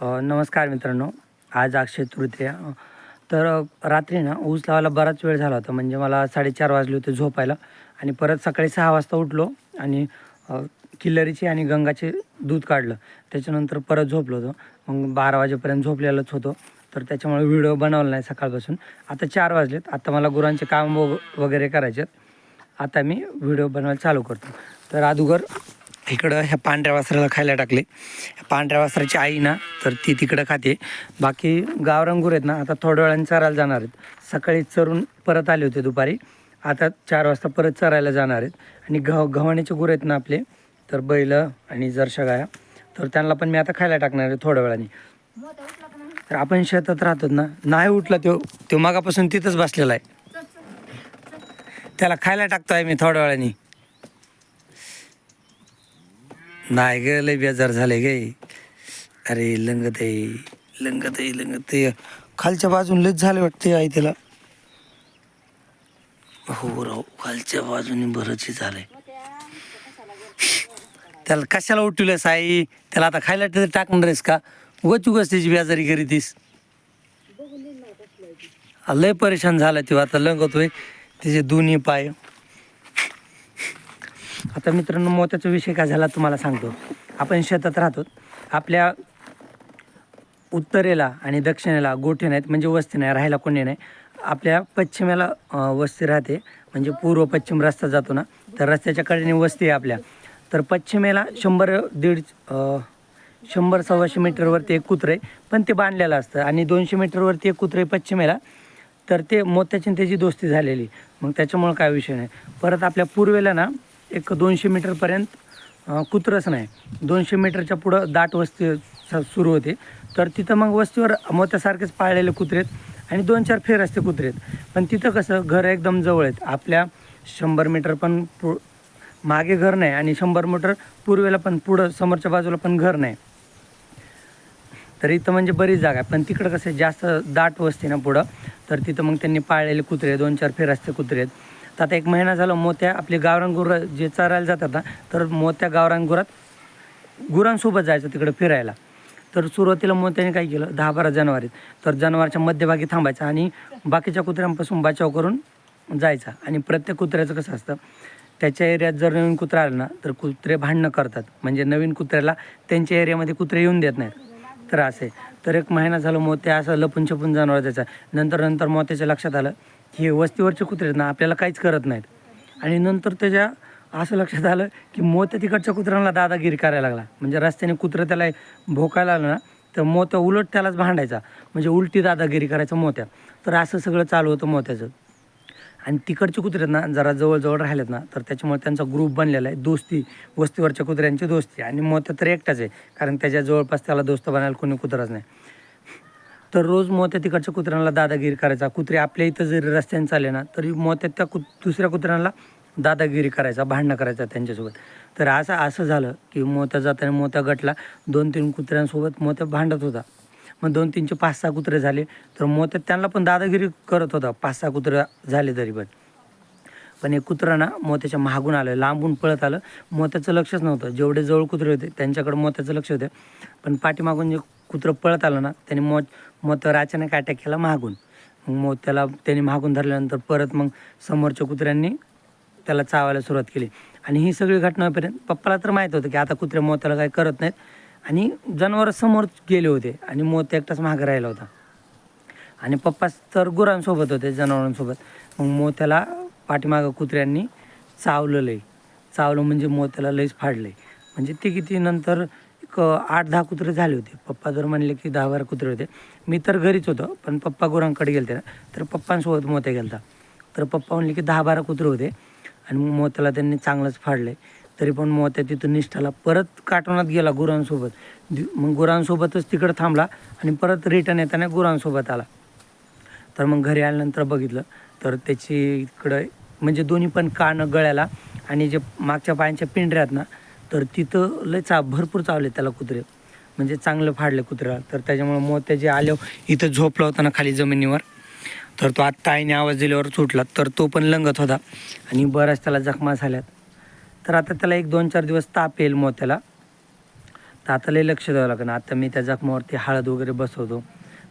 नमस्कार मित्रांनो. आज अक्षय तृतीया. तर रात्री ना ऊस लावायला बराच वेळ झाला होता. म्हणजे मला साडेचार वाजले होते झोपायला. आणि परत सकाळी सहा वाजता उठलो आणि किल्लरीचे आणि गंगाचे दूध काढलं. त्याच्यानंतर परत झोपलो होतो. मग बारा वाजेपर्यंत झोपलेलंच होतो. तर त्याच्यामुळे व्हिडिओ बनवला नाही सकाळपासून. आता चार वाजलेत. आता मला गुरांचे काम वगैरे करायचे आहेत आता मी व्हिडिओ बनवायला चालू करतो. तर अदुगर इकडं ह्या पांढऱ्या वासराला खायला टाकले. पांढऱ्या वासराची आई ना तर ती तिकडं खाते. बाकी गावरंगूर आहेत ना आता थोड्या वेळाने चरायला जाणार आहेत. सकाळी चरून परत आले होते दुपारी. आता चार वाजता परत चरायला जाणार आहेत. आणि गव्हा गव्हाण्याचे गुर आहेत ना आपले तर बैल आणि जरशा गाया तर त्यांना पण मी आता खायला टाकणार आहे थोड्या वेळाने. तर आपण शेतात राहतो ना नाही उठला तो तो मागापासून तिथंच बसलेला आहे. त्याला खायला टाकतो आहे मी थोड्या वेळाने. नाही ग लय बेजार झाले गे. अरे लंगत आहे लंगत आहे लंगत आहे. खालच्या बाजून लयच झाले वाटते आई त्याला हो राव खालच्या बाजूने बरंच झालंय. त्याला कशाला उठवलंस आई? त्याला आता खायला तरी टाकणार आहेस का? उगाच उगाच त्याची बेजारी करीतीस. लय परेशान झाला तो आता लंगतोय त्याचे दोन्ही पाय. आता मित्रांनो मोत्याचा विषय काय झाला तुम्हाला सांगतो. आपण शेतात राहतो. आपल्या उत्तरेला आणि दक्षिणेला गोठे नाहीत म्हणजे वस्ती नाही राहायला कोणी नाही. आपल्या पश्चिमेला वस्ती राहते. म्हणजे पूर्व पश्चिम रस्ता जातो ना तर रस्त्याच्या कडेने वस्ती आहे आपल्या. तर पश्चिमेला शंभर दीड शंभर सव्वाशे मीटरवरती एक कुत्रे आहे, पण ते बांधलेलं असतं. आणि दोनशे मीटरवरती एक कुत्रे आहे पश्चिमेला तर ते मोत्याची त्याची दोस्ती झालेली. मग त्याच्यामुळं काय विषय नाही. परत आपल्या पूर्वेला ना एक दोनशे मीटरपर्यंत कुत्रच नाही. दोनशे मीटरच्या पुढं दाट वस्ती सुरू होते. तर तिथं मग वस्तीवर मोत्यासारखेच पाळलेले कुत्रे आहेत आणि दोन चार फेर असते कुत्रे आहेत. पण तिथं कसं घर एकदम जवळ आहेत. आपल्या शंभर मीटर पण पु मागे घर नाही आणि शंभर मीटर पूर्वेला पण पुढं समोरच्या बाजूला पण घर नाही. तर इथं म्हणजे बरीच जागा आहे पण तिकडं कसं जास्त दाट वस्ती ना पुढं. तर तिथं मग त्यांनी पाळलेले कुत्रे दोन चार फेरास्ते कुत्रे आहेत. तर आता एक महिना झाला मोत्या आपले गावरान गुरं जे चरायला जातात ना तर मोत्या गावरान गुरात गुरांसोबत जायचं तिकडं फिरायला. तर सुरुवातीला मोत्याने काय केलं दहा बारा जनावर तर जनावरच्या मध्यभागी थांबायचं आणि बाकीच्या कुत्र्यांपासून बचाव करून जायचा. आणि प्रत्येक कुत्र्याचं कसं असतं त्याच्या एरियात जर नवीन कुत्रा आला ना तर कुत्रे भांडणं करतात. म्हणजे नवीन कुत्र्याला त्यांच्या एरियामध्ये कुत्रे येऊन देत नाहीत. तर असे तर एक महिना झालं मोत्या असं लपून छपून जनावर जायचा. नंतर नंतर मोत्याच्या लक्षात आलं हे वस्तीवरचे कुत्रे आहेत ना आपल्याला काहीच करत नाहीत. आणि नंतर त्याच्या असं लक्षात आलं की मोत्या तिकडच्या कुत्र्यांना दादागिरी करायला लागला. म्हणजे रस्त्याने कुत्रं त्याला भोकायला आलं ना तर मोत्या उलट त्यालाच भांडायचा. म्हणजे उलटी दादागिरी करायचं मोत्या. तर असं सगळं चालू होतं मोत्याचं. आणि तिकडचे कुत्रे आहेत ना जरा जवळजवळ राहिलेत ना तर त्याच्यामुळे त्यांचा ग्रुप बनलेला आहे. दोस्ती वस्तीवरच्या कुत्र्यांची दोस्ती. आणि मोत्या तर एकटाच आहे कारण त्याच्या जवळपास त्याला दोस्त बनायला कोणी कुत्राच नाही. तर रोज मोत्या तिकडच्या कुत्र्यांना दादागिरी करायचा. कुत्रे आपल्या इथं जरी रस्त्याने चालले ना तरी मोत्या त्या कुत दुसऱ्या कुत्र्यांना दादागिरी करायचा भांडणं करायचा त्यांच्यासोबत. तर असं असं झालं की मोत्या जाताना मोत्या गटला दोन तीन कुत्र्यांसोबत मोत्या भांडत होता. मग दोन तीनचे पाच सहा कुत्रे झाले तर मोत्या त्यांना पण दादागिरी करत होता. पाच सहा कुत्रे झाले तरी पण. पण एक कुत्रा ना मोत्याच्या मागून आलं लांबून पळत आलं. मोत्याचं लक्षच नव्हतं. जेवढे जवळ कुत्रे होते त्यांच्याकडे मोत्याचं लक्ष होतं. पण पाठीमागून जे कुत्रं पळत आलं ना त्याने मो मोत्यावर अचानक अटॅक केला मागून. मग मोत्याला त्याने मागून धरल्यानंतर परत मग समोरच्या कुत्र्यांनी त्याला चावायला सुरुवात केली. आणि ही सगळी घटना होईपर्यंत पप्पाला तर माहीत होतं की आता कुत्रे मोत्याला काही करत नाहीत. आणि जनावर समोर गेले होते आणि मोत्या एकटाच मागं राहिला होता. आणि पप्पा तर गुरांसोबत होते जनावरांसोबत. मग मोत्याला पाठीमागं कुत्र्यांनी चावलं लई. चावलं म्हणजे मोत्याला लईच फाडलं म्हणजे ते किती नंतर एक आठ दहा कुत्रे झाले होते. पप्पा जर म्हणले की दहा बारा कुत्रे होते. मी तर घरीच होतो पण पप्पा गुरांकडे गेलते ना तर पप्पांसोबत मोत्या गेलता. तर पप्पा म्हणले की दहा बारा कुत्रे होते. आणि मग मोत्याला त्यांनी चांगलंच फाडलं. तरी पण मोत्या तिथून निष्ठाला परत काटवनात गेला गुरांसोबत. मग गुरांसोबतच तिकडं थांबला आणि परत रिटर्न येताना गुरांसोबत आला. तर मग घरी आल्यानंतर बघितलं तर त्याची इकडं म्हणजे दोन्ही पण कान गळ्याला आणि जे मागच्या पायांच्या पिंढऱ्यात ना तर तिथं लय चा भरपूर चावले त्याला कुत्रे. म्हणजे चांगलं फाडले कुत्र्याला तर त्याच्यामुळे मग त्याचे आले इथं झोपला होता ना खाली जमिनीवर. तर तो आत्ता आईने आवाज दिल्यावर सुटला. तर तो पण लंगत होता. आणि बऱ्याच त्याला जखमा झाल्यात. तर आता त्याला एक दोन चार दिवस ताप येईल मोत्याला तर आता लई लक्ष द्यावं लागेल. आता मी त्या जखमावरती हळद वगैरे बसवतो.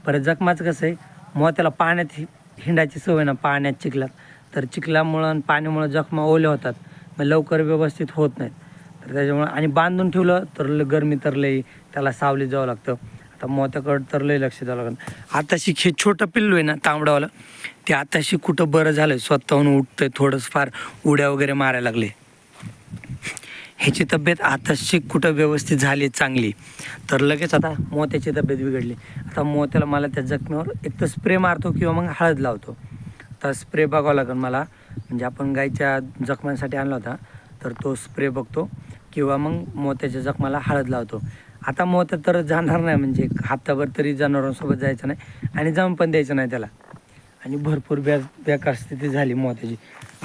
परत जखमाचं कसं आहे मोत्याला पाण्यात हि- हिंडायची सवय ना पाण्यात चिखलात. तर चिखलामुळं आणि पाण्यामुळं जखमा ओल्या होतात. मग लवकर व्यवस्थित होत नाहीत. तर त्याच्यामुळं आणि बांधून ठेवलं तर ल- गरमी तर लई त्याला सावलीत जावं लागतं. आता मोत्याकडं तर लई लक्ष द्यावं लागतं आताशी हे छोटं पिल्लू आहे ना तांबडावालं ते आताशी कुठं बरं झालं स्वतःहून उठतंय थोडंसं फार उड्या वगैरे मारायला लागले. ह्याची तब्येत आताशी कुठं व्यवस्थित झाली चांगली? तर लगेच आता मोत्याची तब्येत बिघडली. आता मोत्याला मला त्या जखमेवर एक तर स्प्रे मारतो किंवा मग हळद लावतो. तर स्प्रे बघावा लागेल मला. म्हणजे आपण गायच्या जखमांसाठी आणला होता तर तो स्प्रे बघतो. किंवा मग मोत्याच्या जखमाला हळद लावतो. आता मोत्या तर जाणार नाही म्हणजे एक हप्ताभर तरी जनावरांसोबत जायचं नाही आणि जाऊन पण द्यायचं नाही त्याला. आणि भरपूर बॅ बेकार स्थिती झाली मोत्याची.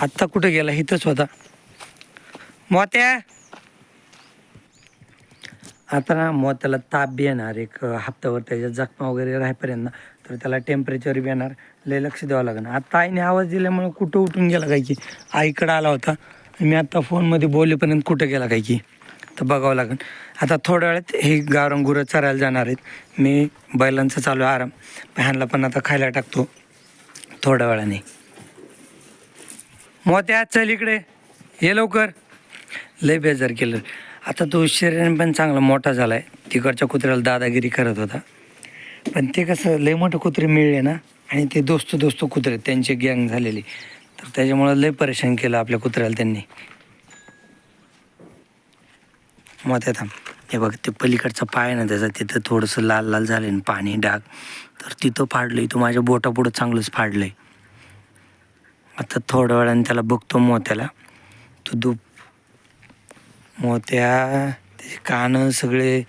आत्ता कुठं गेला? इथंच होता. मोत्या! आता ना मोत्याला ताप बी येणार एक हप्त्यावर त्याच्या जखमा वगैरे राहीपर्यंत ना तर त्याला टेम्परेचर बी येणार. लय लक्ष द्यावं लागणार. आता आईने आवाज दिल्यामुळे कुठं उठून गेला काय की? आईकडं आला होता. मी आता फोनमध्ये बोलेपर्यंत कुठं गेला काय की? तर बघावं लागेल. आता थोड्या वेळात हे गावरंग गुरं चरायला जाणार आहेत. मी बैलांचा चालू आहे आराम ह्यांना पण आता खायला टाकतो. थोड्या वेळाने. मोत्या चल इकडे. ये लवकर. लय बेजार केलं. आता तो शरीराने पण चांगला मोठा झाला आहे तिकडच्या कुत्र्याला दादागिरी करत होता. पण ते कसं लय मोठे कुत्रे मिळले ना? आणि ते दोस्त दोस्त कुत्रे त्यांची गँग झालेली. तर त्याच्यामुळं लय परेशान केलं आपल्या कुत्र्याला त्यांनी. मोत्या थांब. हे बघ ते पलीकडचा पाय ना त्याचा तिथं थोडंसं लाल लाल झालं पाणी डाग. तर तिथं फाडलं तो माझ्या बोटापुढं चांगलंच फाडलंय. आता थोड्या वेळाने त्याला बघतो मोत्याला. तो दुप मोत्या त्याचे कान सगळे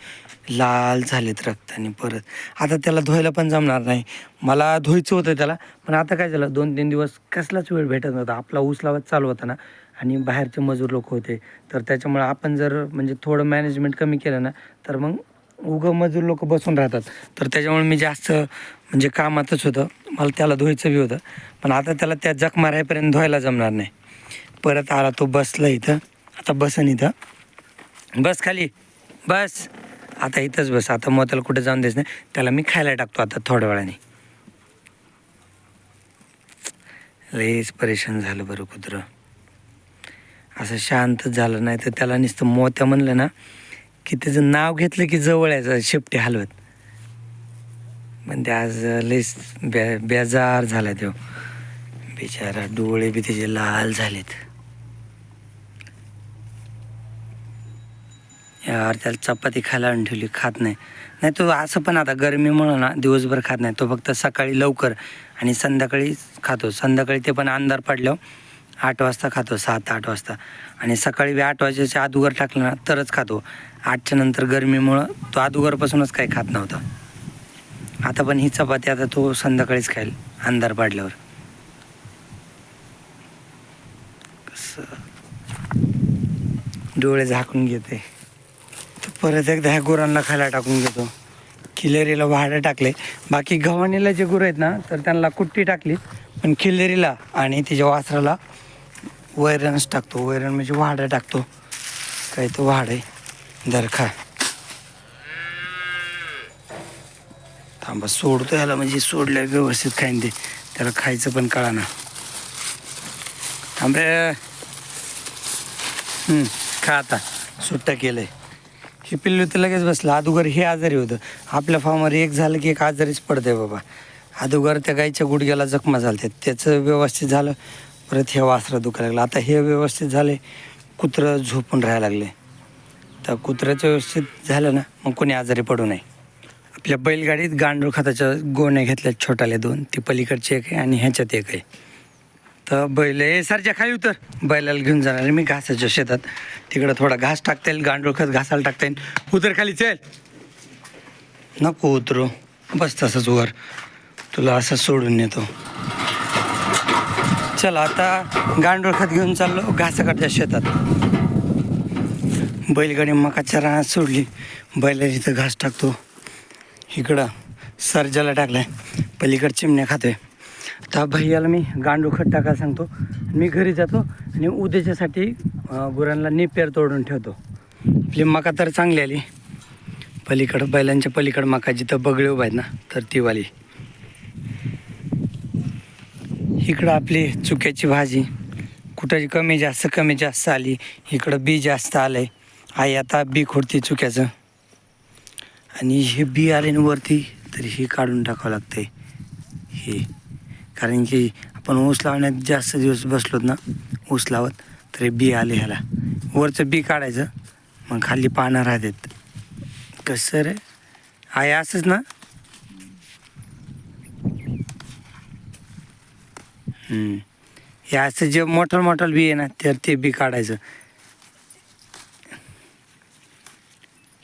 लाल झालेत रक्ताने परत. आता त्याला धुवायला पण जमणार नाही. मला धुवायचं होतं त्याला पण आता काय झालं दोन तीन दिवस कसलाच वेळ भेटत नव्हता. आपला ऊस लावत चालू होता ना आणि बाहेरचे मजूर लोक होते. तर त्याच्यामुळे आपण जर म्हणजे थोडं मॅनेजमेंट कमी केलं ना तर मग उगं मजूर लोक बसून राहतात. तर त्याच्यामुळे मी जास्त म्हणजे कामातच होतं. मला त्याला धुवायचं बी होतं. पण आता त्याला त्या जख मारायपर्यंत धुवायला जमणार नाही. परत आला तो बसला इथं. आता बसन इथं. बस खाली. बस. आता इथंच बस आता मग त्याला कुठे जाऊन द्यायचं नाही. त्याला मी खायला टाकतो आता थोड्या वेळाने. लईच परेशान झालं बरं कुत्रं. असं शांतच झालं नाही तर त्याला नुसतं मोत्या म्हणलं ना की त्याचं नाव घेतलं की जवळ यायचं शेपटी हलवत. पण ते आज लईच बे बेजार झाला तो. बिचारा डोळे बी त्याचे लाल झालेत. यार त्याला चपाती खायला आणून ठेवली खात नाही. नाही तो असं पण आता गरमीमुळं ना दिवसभर खात नाही. तो फक्त सकाळी लवकर आणि संध्याकाळी खातो. संध्याकाळी ते पण अंधार पडल्यावर आठ वाजता खातो सात आठ वाजता. आणि सकाळी बी आठ वाजेच्या आदुगर टाकलं ना तरच खातो. आठच्या नंतर गरमीमुळं तो आदुगरपासूनच काही खात नव्हता. आता पण ही चपाती आता तो संध्याकाळीच खाईल अंधार पाडल्यावर. कसं? डोळे झाकून घेते. परत एकदा ह्या गुरांना खायला टाकून घेतो खिलेरीला भाडं टाकले. बाकी गव्हाणीला जे गुरं आहेत ना तर त्यांना कुट्टी टाकली. पण खिलेरीला आणि तिच्या वासराला वैरणच टाकतो. वैरण म्हणजे वाडं टाकतो. काय तो वाड आहे. दर खा. थांबा सोडतो याला म्हणजे सोडल्या व्यवस्थित खाईन ते. त्याला खायचं पण कळा ना थांबे खा आता. सुट्टा केलंय. हे पिल्लू तर लगेच बसलं. अदुगर हे आजारी होतं. आपल्या फार्मवर एक झालं की एक आजारीच पडतंय बाबा. अदुगर त्या गाईच्या गुडघ्याला जखमा झालत्या. त्याचं व्यवस्थित झालं. परत हे वासरं दुखायला लागलं. आता हे व्यवस्थित झाले. कुत्रं झोपून राहायला लागले. तर कुत्र्याचं व्यवस्थित झालं ना मग कोणी आजारी पडू नये. आपल्या बैलगाडीत गांडूळ खताच्या गोण्या घेतल्या. छोटाल्या दोन. ती पलीकडची एक आहे आणि ह्याच्यात एक आहे. तर बैल ए सरच्या खाली उतर. बैलाला घेऊन जाणार मी घासाच्या शेतात. तिकडं थोडा घास टाकता येईल गांडूळ खत घासायला टाकता येईल. उतर खाली चल. नको उतरू. बस तसंच वर. तुला असं सोडून येतो चल आता गांडूळ खत घेऊन चाललो घासाकडच्या शेतात. बैलगाडी मकाच्या रानात सोडली. बैला इथं घास टाकतो. इकडं सरजाला टाकलाय. पलीकडे चिमण्या खातोय. आता भैयाला मी गांडूळ खत टाकायला सांगतो. मी घरी जातो आणि उद्याच्यासाठी गुरांना निपेर तोडून ठेवतो. आपली मका तर चांगली आली. पलीकडं बैलांच्या पलीकडं मका जिथं बगळे उभा आहेत ना तर ती वाली इकडं आपली चुक्याची भाजी. कुठं कमी जास्त कमी जास्त आली. इकडं बी जास्त आलंय. आई आता बी खोडती चुक्याचं. आणि हे बी आले ना वरती तर हे काढून टाकावं लागतंय. हे. कारण की आपण ऊस लावण्यात जास्त दिवस बसलोत ना ऊस लावत तर बी आले ह्याला. वरचं बी काढायचं मग खाली पानं राहतात. कसं रे? आहे असंच ना? हम्म. हे असं जे मोठं मोठं बी आहे ना तर ते बी काढायचं.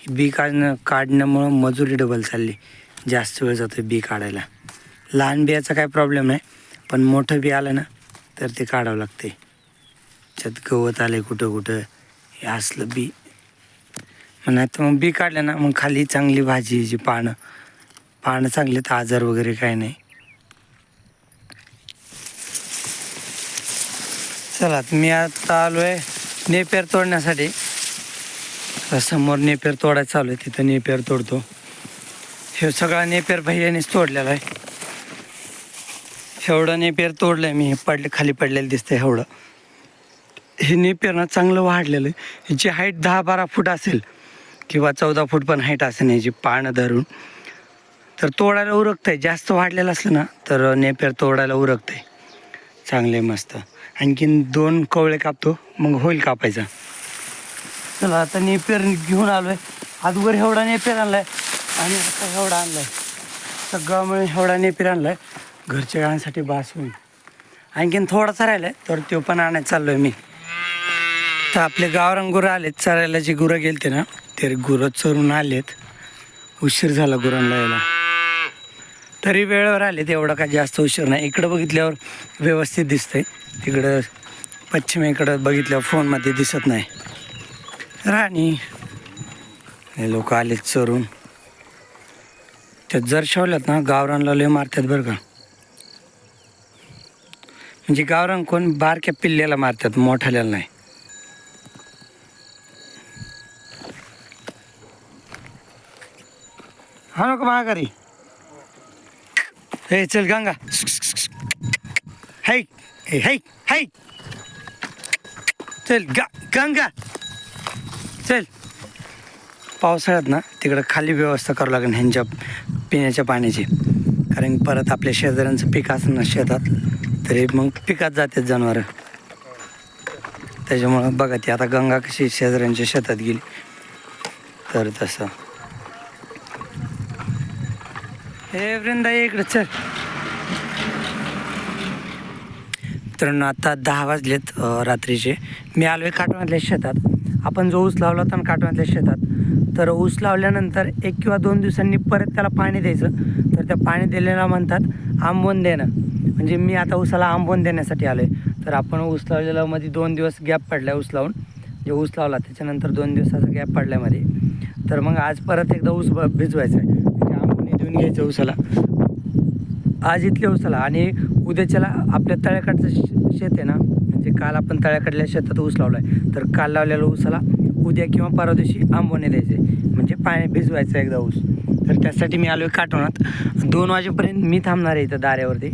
बी काढणं काढण्यामुळं मजुरी डबल चालली. जास्त वेळ जातो बी काढायला. लहान बियाचा काय प्रॉब्लेम नाही पण मोठं बी आलं ना तर ते काढावं लागते. त्यात गवत आलं कुठं कुठं हे असलं बी. मग नाही तर मग बी काढलं ना मग खाली चांगली भाजी जी पानं पानं चांगली तर आजार वगैरे काय नाही. चला आता मी आता आलो आहे नेपेर तोडण्यासाठी. समोर नेपेर तोडायचं चालू आहे तिथं नेपेर तोडतो. हे सगळा नेपेर भैयानेच तोडलेला आहे. एवढं नेपेर तोडलं आहे मी. हे पडले खाली पडलेलं दिसतंय एवढं. हे नेपेरणं ना चांगलं वाढलेलं आहे. ह्याची हाईट दहा बारा फूट असेल किंवा चौदा फूट पण हाईट असेल ह्याची पानं धरून. तर तोडायला उरकतंय. जास्त वाढलेलं असलं ना तर नेपेर तोडायला उरकतंय. चांगले मस्त. आणखीन दोन कवळे कापतो मग होईल कापायचा. चला आता नेपेर घेऊन आलो आहे आजवर एवढा नेपेर आणलाय आणि आता एवढा आणलाय. सगळं मिळून एवढा नेपेर आणलाय. घरच्या गाण्यासाठी बास होईल आणखीन थोडासा राहिलाय तर तो पण आणायला आहे मी. तर आपले गावरान गुरं आलेत चरायला जे गुरं गेलते ना ते गुरं चरून आलेत. उशीर झाला गुरांना यायला. तरी वेळेवर आले एवढा काय जास्त उशीर नाही. इकडं बघितल्यावर व्यवस्थित दिसतंय. तिकडं पश्चिमेकडं बघितल्यावर फोनमध्ये दिसत नाही. राणी. हे लोक आलेत चरून. त्यात जर शेवल्यात ना गावरानला लय मारतात बरं का. म्हणजे गावरान कोण बारक्या पिल्ल्याला मारतात मोठ्याला नाही. हा नको महागारी. हे चल गंगा. हाय. हे हाय हाय. चल गा गंगा. चल. पावसाळ्यात ना तिकडं खाली व्यवस्था करावं लागेल ह्यांच्या पिण्याच्या पाण्याची. कारण परत आपल्या शेजाऱ्यांचं पीक असं ना शेतात. तरी मग पिकात जातात जनावरं. त्याच्यामुळं बघा ती आता गंगा कशी शेजाऱ्यांच्या शेतात गेली. तर तसं. हे वृंदा इकडे चल. मित्रांनो आता दहा वाजलेत रात्रीचे. मी आलो आहे काटवातल्या शेतात. आपण जो ऊस लावला होता ना काटवातल्या शेतात तर ऊस लावल्यानंतर एक किंवा दोन दिवसांनी परत त्याला पाणी द्यायचं. तर त्या पाणी दिलेला म्हणतात आंबवून देणं. म्हणजे मी आता उसाला आंबवून देण्यासाठी आलो आहे तर आपण ऊस लावलेला मध्ये दोन दिवस गॅप पडला ऊस लावून जे ऊस लावला त्याच्यानंतर दोन दिवसाचा गॅप पडल्यामध्ये तर मग आज परत एकदा ऊस ब- भिजवायचा आहे म्हणजे देऊन घ्यायचं उसाला आज इथल्या उसाला आणि उद्याच्याला आपल्या तळ्याकडचं शेत आहे ना म्हणजे काल आपण तळ्याकडल्या शेतात ऊस लावला आहे तर काल लावलेला उसाला उद्या किंवा परवा दिवशी आंबवणे द्यायचे. म्हणजे पाणी भिजवायचं एकदा ऊस. तर त्यासाठी मी आलो आहे काटवणात दोन वाजेपर्यंत मी थांबणार आहे इथं दाऱ्यावरती.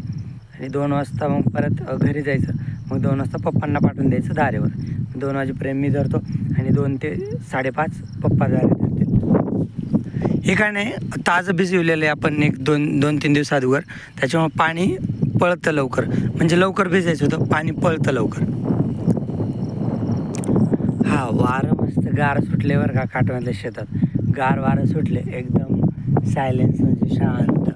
आणि दोन वाजता मग परत घरी जायचं. मग दोन वाजता पप्पांना पाठवून द्यायचं धारेवर दोन वाजेपर्यंत मी धरतो आणि दोन ते साडेपाच पप्पा दारे धरतील. हे काय नाही ताजं भिजवलेलं आहे आपण एक दोन दोन तीन दिवस अगोदर. त्याच्यामुळे पाणी पळतं लवकर. म्हणजे लवकर भिजायचं होतं पाणी पळतं लवकर. हा वारं मस्त गार सुटले बरं का काटवातल्या शेतात. गार वारं सुटले एकदम सायलेन्स म्हणजे शांत.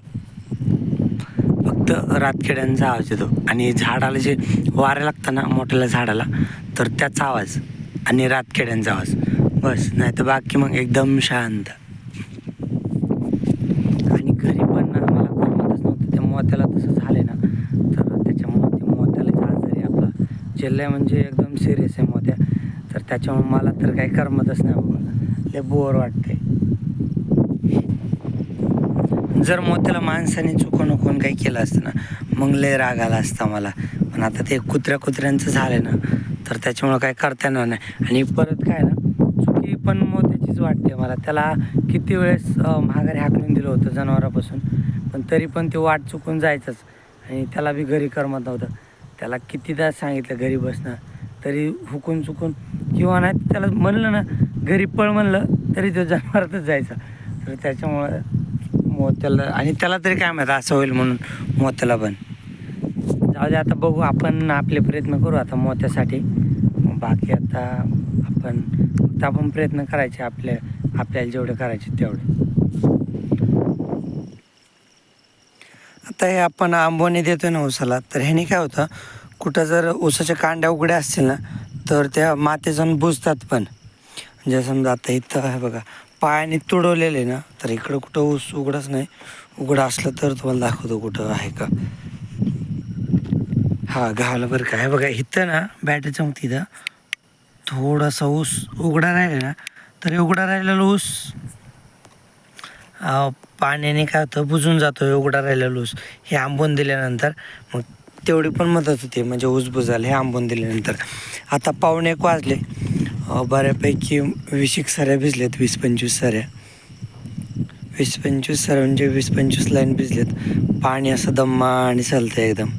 फक्त रातखेड्यांचा आवाज येतो. आणि झाडाला जे वारं लागतं ना मोठ्याला झाडाला तर त्याचा आवाज आणि रातखेड्यांचा आवाज. बस नाही तर बाकी मग एकदम शांत. आणि घरी पण ना मला करमतच नव्हतं. त्या मोत्याला तसं झाले ना तर त्याच्यामुळे ते मोत्याला आजारी आपला. जिल्हा म्हणजे एकदम सिरियस आहे मोत्या. तर त्याच्यामुळे मला तर काही करमतच नाही बाबा. ते बोर वाटते जर मोत्याला माणसाने चुकून कोण काही केलं असतं ना मग लय राग आला असता मला. पण आता ते कुत्र्या कुत्र्यांचं झालं ना तर त्याच्यामुळं काय करता येणार नाही. आणि परत काय ना चुकी पण मोत्याचीच वाटते मला. त्याला किती वेळेस महागारी माघारी हाकलून दिलं होतं जनावरापासून पण तरी पण ते वाट चुकून जायचंच. आणि त्याला बी घरी करमत नव्हतं. त्याला कितीदा सांगितलं घरी बसणं तरी हुकून चुकून किंवा नाही त्याला म्हणलं ना घरी पळ म्हणलं तरी तो जनावरातच जायचा. तर त्याच्यामुळं मोत्याला आणि त्याला तरी काय माहिती असं होईल म्हणून मोत्याला पण. जाऊ दे आता बघू आपण आपले प्रयत्न करू आता मोत्यासाठी. बाकी आता आपण फक्त आपण प्रयत्न करायचे आपले आपल्याला जेवढे करायचे तेवढे. आता हे आपण आंबोने देतो ना ऊसाला तर ह्याने काय होतं कुठं जर ऊसाच्या कांड्या उघड्या असतील ना तर त्या माते जाऊन बुजतात पण. म्हणजे समजा आता इथं आहे बघा पायाने तुडवलेले ना तर इकडं कुठं ऊस उघडच नाही. उघडं असलं तर तुम्हाला दाखवतो कुठं आहे का. हा गावाला बरं काय बघा इथं ना बॅटरीच्या मग तिथं थोडासा ऊस उघडा राहिला ना तरी उघडा राहिलेला ऊस. पाण्याने काय होतं बुजून जातो उघडा राहिलेला ऊस. हे आंबून दिल्यानंतर मग तेवढी पण मदत होते म्हणजे ऊस बुजायला हे आंबून दिल्यानंतर. आता पाहुणे एक वाजले. बऱ्यापैकी वीस एक साऱ्या भिजल्यात वीस पंचवीस साऱ्या. वीस पंचवीस साऱ्या म्हणजे वीस पंचवीस लाईन भिजल्यात. पाणी असं दम्मा आणि चालतं एकदम.